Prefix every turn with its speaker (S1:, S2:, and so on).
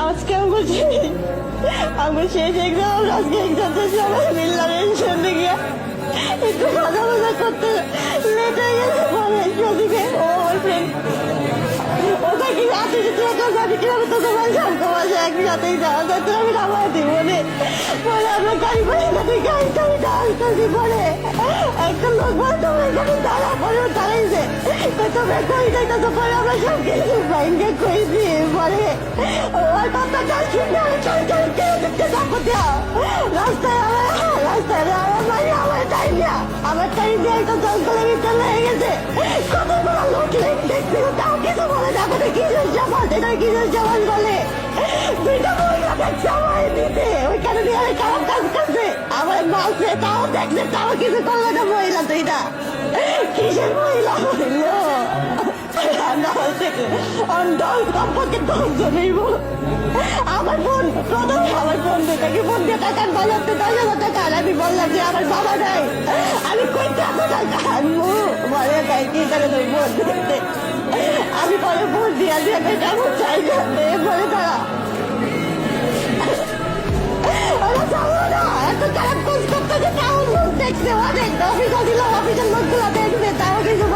S1: আজকে বলছি আমি শেষ এক্সাম আজকে এক্সাম তো সবাই মিললাম এর সঙ্গে গিয়ে। একটু কথা বলা করতে লেট হয়ে গেছে পরে সেদিকে ও আমার ফ্রেন্ড ওটা কি আছে যে তুই একটা জানি কীভাবে তোকে বলছিলাম তোমার যে একসাথেই যাওয়া যায় তো আমি নামাই দিই বলে পরে আমরা গাড়ি করে যাতে গাড়ি টাড়ি দাঁড়াইতেছি পরে একটা লোক বলে তোমার এখানে দাঁড়া, পরে দাঁড়াইছে তো তোমরা কই যাইতেছো পরে আমরা সব কিছু বাইঙ্গে কই দিয়ে পরে। দেওয়া রাস্তায় আমার রাস্তায় আমার বাড়ি আমার টাইম দেওয়া আমার দিয়ে একটা জঙ্গলের গেছে কতগুলো লোক লেগে দেখছি তাও কিছু বলে না আমাদের কিসের জামাত এটা জামাত বলে দিয়ে আমি কাজ করছে আমার মাসে তাও দেখছে তাও কিছু করল মহিলা দুইটা কিসের মহিলা হইল আমার প্রথম আমার বোন দুটাকে বোন দিয়ে টাকা বাজাতে দশ হাজার টাকা আমি বললাম যে, আমার বাবা নাই। আমি কই এত টাকা আনব বলে তাই কি করে তোর বোন দিতে আমি পরে বোন দিয়ে দিয়ে আমি যাব চাই যাতে বলে তারা ওরা যাব না, এত খারাপ কাজ করতে যে তাও লোক দেখছে অনেক অফিস আসছিল অফিসের লোকগুলো দেখবে তাও কিছু